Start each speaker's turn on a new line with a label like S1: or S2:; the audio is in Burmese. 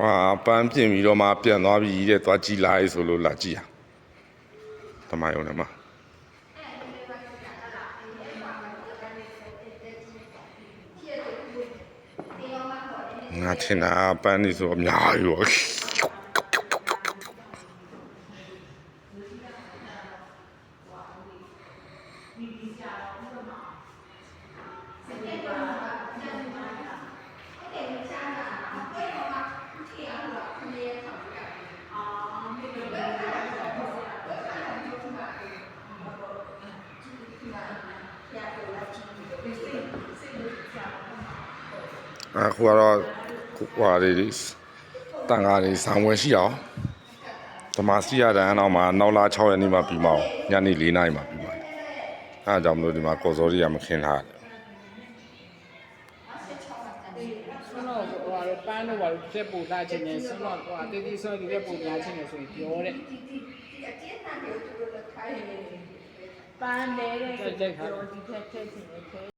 S1: ဝါပန်းပြင်ပြီးတော့မှပြန်သွားပြီတဲ့သွားကြည့်လိုက်ဆိုလို့လာကြည့်ရတမယုံတယ်မှာငါထင်တာပန်းနေဆိုအများကြီးရော အခုကတော့ဟွာလေးတွေတန်ကားတွေဇံဝယ်ရှိအောင်ဓမ္မစီရတန်းအောင်မှာနောက်လာ6ရက်နေ့မှပြီးမအောင်ညနေ4နာရီမှပြီးပါတယ်အဲအကြောင်းမလို့ဒီမှာကော်စောတွေကမခင်းထားတယ်
S2: ဆွမ်းတော့ဟိုဟာတော့ပန်းတော့ဘာလို့တက်ပူလာခြင်းနဲ့ဆွမ်းတော့ဟိုအတေးသေးဆွမ်းဒီတက်ပူလာခြင်းနဲ့ဆိုရင်ပြောတဲ့ 班那个有几天天。